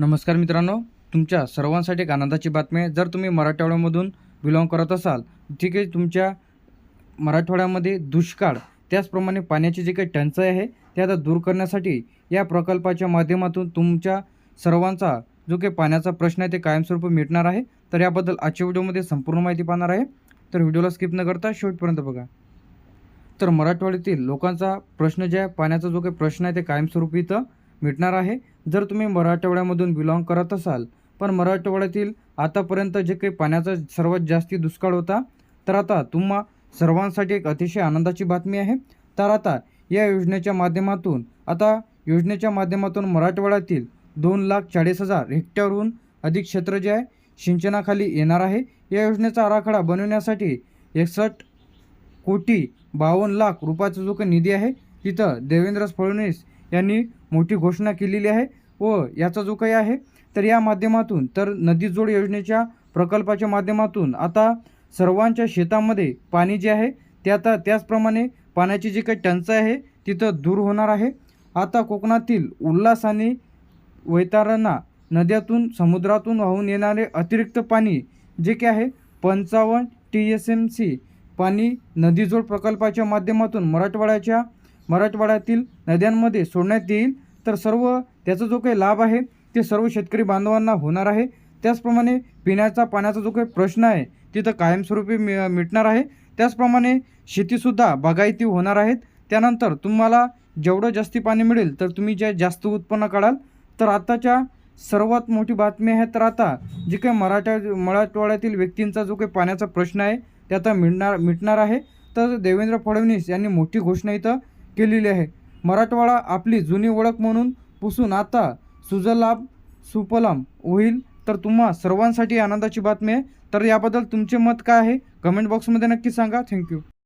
नमस्कार मित्रांनो तुमच्या सर्वांसाठी एक आनंदाची बातमी आहे. जर तुम्ही मराठवाड्यामधून बिलॉंग करत असाल ठीक आहे तुमच्या मराठवाड्यामध्ये दुष्काळ त्याचप्रमाणे पाण्याची जी काही टंचाई आहे ते आता दूर करण्यासाठी या प्रकल्पाच्या माध्यमातून तुमच्या सर्वांचा जो काही पाण्याचा प्रश्न आहे ते कायमस्वरूपी मिटणार आहे. तर याबद्दल आजच्या व्हिडिओमध्ये संपूर्ण माहिती पाहणार आहे. तर व्हिडिओला स्किप न करता शेवटपर्यंत बघा. तर मराठवाड्यातील लोकांचा प्रश्न जे आहे पाण्याचा जो काही प्रश्न आहे ते कायमस्वरूपी इथं मिटणार आहे. जर तुम्ही मराठवाड्यामधून बिलॉंग करत असाल पण मराठवाड्यातील आतापर्यंत जे काही पाण्याचा सर्वात जास्ती दुष्काळ होता तर आता तुम्हा सर्वांसाठी एक अतिशय आनंदाची बातमी आहे. तर आता या योजनेच्या माध्यमातून आता योजनेच्या माध्यमातून मराठवाड्यातील दोन लाख चाळीस हजार हेक्टरहून अधिक क्षेत्र जे आहे सिंचनाखाली येणार आहे. या योजनेचा आराखडा बनवण्यासाठी एकसष्ट कोटी बावन्न लाख रुपयाचा जो काही निधी आहे तिथं देवेंद्र फडणवीस यांनी मोठी घोषणा केलेली आहे व याचा जो काही आहे तर या माध्यमातून तर नदी जोड योजनेच्या प्रकल्पाच्या माध्यमातून आता सर्वांच्या शेतामध्ये पाणी जे आहे ते आता त्याचप्रमाणे पाण्याची जी काही टंचाई आहे तिथं दूर होणार आहे. आता कोकणातील उल्हास आणि वैतारांना नद्यातून समुद्रातून वाहून येणारे अतिरिक्त पाणी जे काही आहे पंचावन्न टी एस एम सी पाणी नदीजोड प्रकल्पाच्या माध्यमातून मराठवाड्याच्या मराठवाड्यातील नद्यांमध्ये सोडण्यात येईल. तर सर्व त्याचा जो काही लाभ आहे ते सर्व शेतकरी बांधवांना होणार आहे. त्याचप्रमाणे पिण्याचा पाण्याचा जो काही प्रश्न आहे तिथं कायमस्वरूपी मि मिटणार आहे. त्याचप्रमाणे शेतीसुद्धा बागायती होणार आहेत. त्यानंतर तुम्हाला जेवढं जास्ती पाणी मिळेल तर तुम्ही जे जास्त उत्पन्न काढाल. तर आताच्या सर्वात मोठी बातमी आहे तर आता जे काही मराठा मराठवाड्यातील व्यक्तींचा जो काही पाण्याचा प्रश्न आहे ते आता मिळणार मिटणार आहे. तर देवेंद्र फडणवीस यांनी मोठी घोषणा इथं केलेली आहे. मराठवाडा आपली जुनी ओळख म्हणून पुसून आता सुजलाभ सुपलाम होईल. तर तुम्हा सर्वांसाठी आनंदाची बातमी आहे. तर याबद्दल तुमचे मत काय आहे? कमेंट बॉक्समध्ये नक्की सांगा. थँक्यू